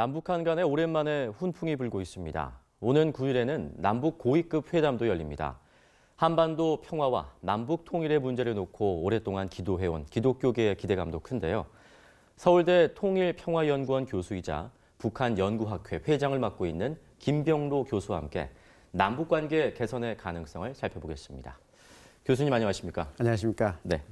남북한 간에 오랜만에 훈풍이 불고 있습니다. 오는 9일에는 남북 고위급 회담도 열립니다. 한반도 평화와 남북 통일의 문제를 놓고 오랫동안 기도해온 기독교계의 기대감도 큰데요. 서울대 통일평화연구원 교수이자 북한 연구학회 회장을 맡고 있는 김병로 교수와 함께 남북관계 개선의 가능성을 살펴보겠습니다. 교수님 안녕하십니까? 안녕하십니까? 네.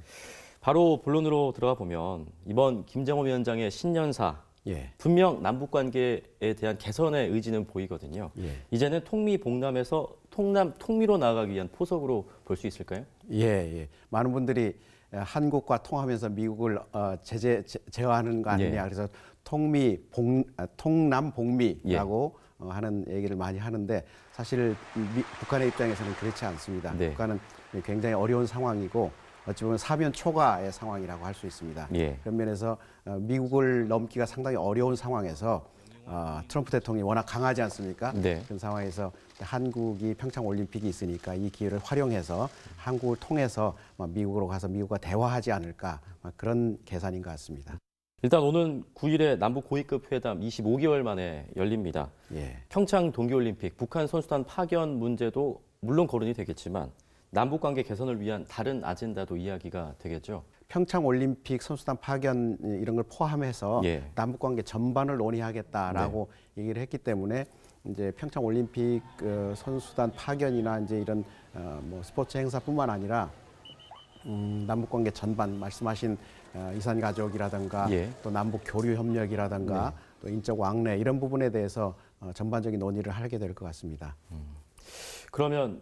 바로 본론으로 들어가 보면 이번 김정호 위원장의 신년사 예. 분명 남북 관계에 대한 개선의 의지는 보이거든요. 예. 이제는 통미 복남에서 통남 통미로 나아가기 위한 포석으로 볼 수 있을까요? 예, 예. 많은 분들이 한국과 통하면서 미국을 어, 제재 제, 제어하는 거 아니냐. 예. 그래서 통미 복 아, 통남 복미라고 예. 어, 하는 얘기를 많이 하는데 사실 미, 북한의 입장에서는 그렇지 않습니다. 네. 북한은 굉장히 어려운 상황이고 어찌 보면 사면 초과의 상황이라고 할 수 있습니다. 예. 그런 면에서 어, 미국을 넘기가 상당히 어려운 상황에서 어, 트럼프 대통령이 워낙 강하지 않습니까? 네. 그런 상황에서 한국이 평창 올림픽이 있으니까 이 기회를 활용해서 한국을 통해서 막 미국으로 가서 미국과 대화하지 않을까 막 그런 계산인 것 같습니다. 일단 오는 9일에 남북 고위급 회담 25개월 만에 열립니다. 예. 평창 동계올림픽 북한 선수단 파견 문제도 물론 거론이 되겠지만 남북 관계 개선을 위한 다른 아젠다도 이야기가 되겠죠. 평창 올림픽 선수단 파견 이런 걸 포함해서 예. 남북 관계 전반을 논의하겠다라고 얘기를 했기 때문에 이제 평창 올림픽 그 선수단 파견이나 이제 이런 어, 뭐 스포츠 행사뿐만 아니라 음, 남북 관계 전반 말씀하신 어, 이산 가족이라든가 예. 또 남북 교류 협력이라든가 네. 또 인적 왕래 이런 부분에 대해서 어, 전반적인 논의를 하게 될 것 같습니다. 그러면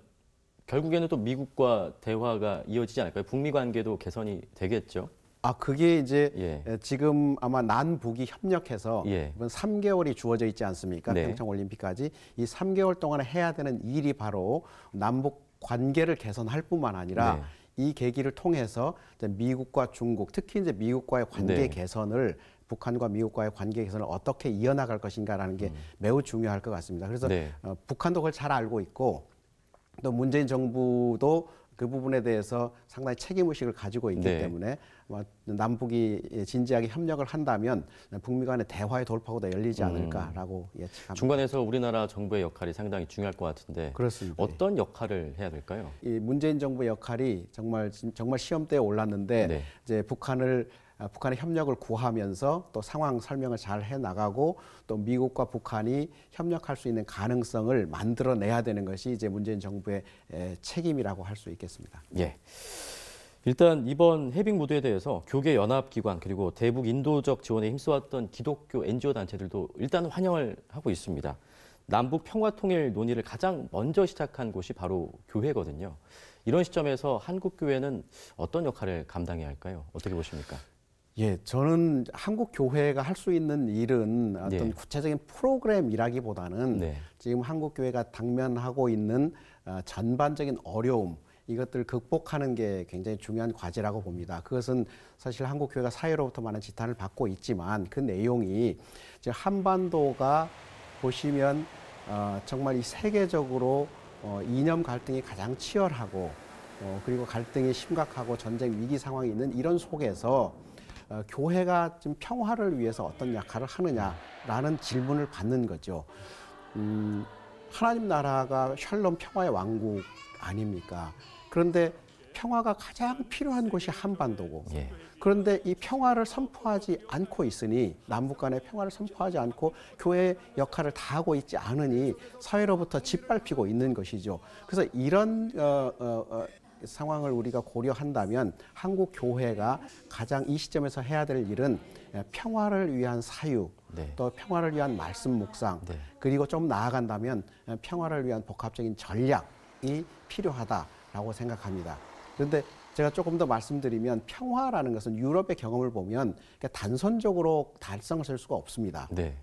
결국에는 또 미국과 대화가 이어지지 않을까요? 북미 관계도 개선이 되겠죠. 아 그게 이제 예. 에, 지금 아마 남북이 협력해서 예. 이번 3개월이 주어져 있지 않습니까? 네. 평창 올림픽까지 이 3개월 동안에 해야 되는 일이 바로 남북 관계를 개선할 뿐만 아니라 네. 이 계기를 통해서 미국과 중국, 특히 이제 미국과의 관계 네. 개선을 북한과 미국과의 관계 개선을 어떻게 이어나갈 것인가라는 게 매우 중요할 것 같습니다. 그래서 음. 네. 어, 북한도 그걸 잘 알고 있고 또 문재인 정부도 그 부분에 대해서 상당히 책임 의식을 가지고 있기 네. 때문에 아마 남북이 진지하게 협력을 한다면 북미 간의 대화의 돌파구도 열리지 음. 않을까라고 예측합니다. 중간에서 우리나라 정부의 역할이 상당히 중요할 것 같은데 그렇습니다. 어떤 역할을 해야 될까요? 이 문재인 정부의 역할이 정말 정말 시험대에 올랐는데 네. 이제 북한을 아, 북한의 협력을 구하면서 또 상황 설명을 잘 해 나가고 또 미국과 북한이 협력할 수 있는 가능성을 만들어내야 되는 것이 이제 문재인 정부의 에, 책임이라고 할 수 있겠습니다. 예. 일단 이번 해빙 무대에 대해서 교계 연합 기관 그리고 대북 인도적 지원에 힘써왔던 기독교 NGO 단체들도 일단 환영을 하고 있습니다. 남북 평화 통일 논의를 가장 먼저 시작한 곳이 바로 교회거든요. 이런 시점에서 한국 교회는 어떤 역할을 감당해야 할까요? 어떻게 보십니까? 예, 저는 한국 교회가 할 수 있는 일은 어떤 네. 구체적인 프로그램이라기보다는 네. 지금 한국 교회가 당면하고 있는 어, 전반적인 어려움 이것들을 극복하는 게 굉장히 중요한 과제라고 봅니다. 그것은 사실 한국 교회가 사회로부터 많은 지탄을 받고 있지만 그 내용이 이제 한반도가 보시면 어, 정말 이 세계적으로 어, 이념 갈등이 가장 치열하고 어, 그리고 갈등이 심각하고 전쟁 위기 상황이 있는 이런 속에서 어, 교회가 지금 평화를 위해서 어떤 역할을 하느냐라는 질문을 받는 거죠. 음, 하나님 나라가 샬롬 평화의 왕국 아닙니까? 그런데 평화가 가장 필요한 곳이 한반도고 예. 그런데 이 평화를 선포하지 않고 있으니 남북 간의 평화를 선포하지 않고 교회의 역할을 다 하고 있지 않으니 사회로부터 짓밟히고 있는 것이죠. 그래서 이런 어, 어, 어, 상황을 우리가 고려한다면 한국 교회가 가장 이 시점에서 해야 될 일은 평화를 위한 사유, 네. 또 평화를 위한 말씀 묵상, 네. 그리고 좀 나아간다면 평화를 위한 복합적인 전략이 필요하다라고 생각합니다. 그런데 제가 조금 더 말씀드리면 평화라는 것은 유럽의 경험을 보면 그러니까 단선적으로 달성을 할 수가 없습니다. 네.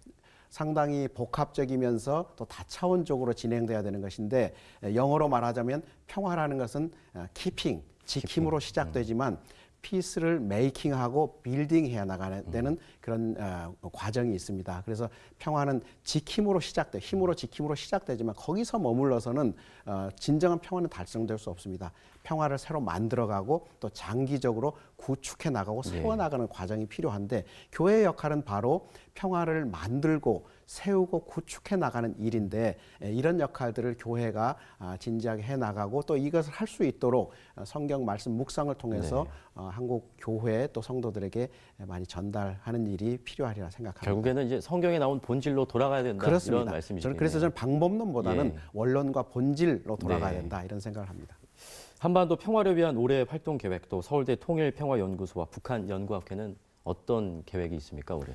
상당히 복합적이면서 또 다차원적으로 진행돼야 되는 것인데 영어로 말하자면 평화라는 것은 키핑, 지킴으로 시작되지만 피스를 메이킹하고 빌딩해야 나가는 데는 그런 어, 과정이 있습니다. 그래서 평화는 지킴으로 시작돼, 힘으로 지킴으로 시작되지만 거기서 머물러서는 어, 진정한 평화는 달성될 수 없습니다. 평화를 새로 만들어가고 또 장기적으로 구축해 나가고 예. 세워 나가는 과정이 필요한데 교회의 역할은 바로 평화를 만들고 세우고 구축해 나가는 일인데 에, 이런 역할들을 교회가 아, 진지하게 해 나가고 또 이것을 할 수 있도록 어, 성경 말씀 묵상을 통해서 네. 어, 한국 교회 또 성도들에게 많이 전달하는 일이 필요하리라 생각합니다. 결국에는 이제 성경에 나온 본질로 돌아가야 된다 그렇습니다. 이런 말씀이시네요. 저는 그래서 저는 방법론보다는 예. 원론과 본질로 돌아가야 네. 된다 이런 생각을 합니다. 한반도 평화를 위한 올해 활동 계획 또 서울대 통일평화연구소와 북한 연구학회는 어떤 계획이 있습니까 올해?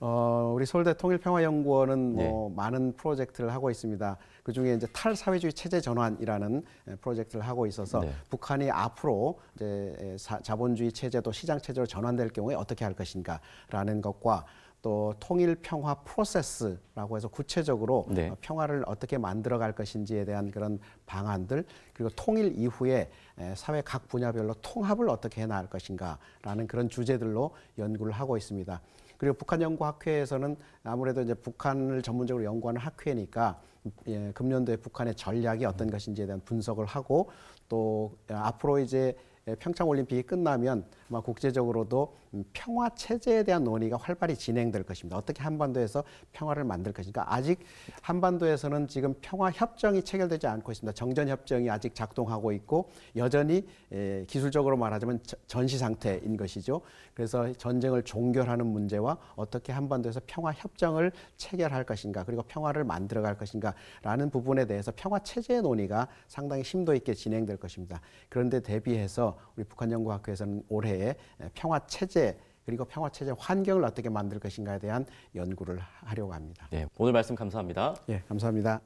어, 우리 서울대 통일평화연구원은 네. 뭐 많은 프로젝트를 하고 있습니다. 그 중에 이제 탈사회주의 체제 전환이라는 에, 프로젝트를 하고 있어서 네. 북한이 앞으로 이제 사- 자본주의 체제도 시장 체제로 전환될 경우에 어떻게 할 것인가라는 것과 또 통일 평화 프로세스라고 해서 구체적으로 네. 어, 평화를 어떻게 만들어 갈 것인지에 대한 그런 방안들 그리고 통일 이후에 에, 사회 각 분야별로 통합을 어떻게 해 나갈 것인가라는 그런 주제들로 연구를 하고 있습니다. 그리고 북한 연구 학회에서는 아무래도 이제 북한을 전문적으로 연구하는 학회니까 예, 금년도에 북한의 전략이 어떤 것인지에 대한 분석을 하고 또 앞으로 이제 평창 올림픽이 끝나면 아마 국제적으로도 음, 평화 체제에 대한 논의가 활발히 진행될 것입니다. 어떻게 한반도에서 평화를 만들 것인가? 아직 한반도에서는 지금 평화 협정이 체결되지 않고 있습니다. 정전 협정이 아직 작동하고 있고 여전히 에, 기술적으로 말하자면 저- 전시 상태인 것이죠. 그래서 전쟁을 종결하는 문제와 어떻게 한반도에서 평화 협정을 체결할 것인가 그리고 평화를 만들어 갈 것인가라는 부분에 대해서 평화 체제의 논의가 상당히 심도 있게 진행될 것입니다. 그런데 대비해서 우리 북한 연구학회에서는 올해 에 평화 체제 그리고 평화 체제 환경을 어떻게 만들 것인가에 대한 연구를 하려고 합니다. 네, 오늘 말씀 감사합니다. 예, 감사합니다.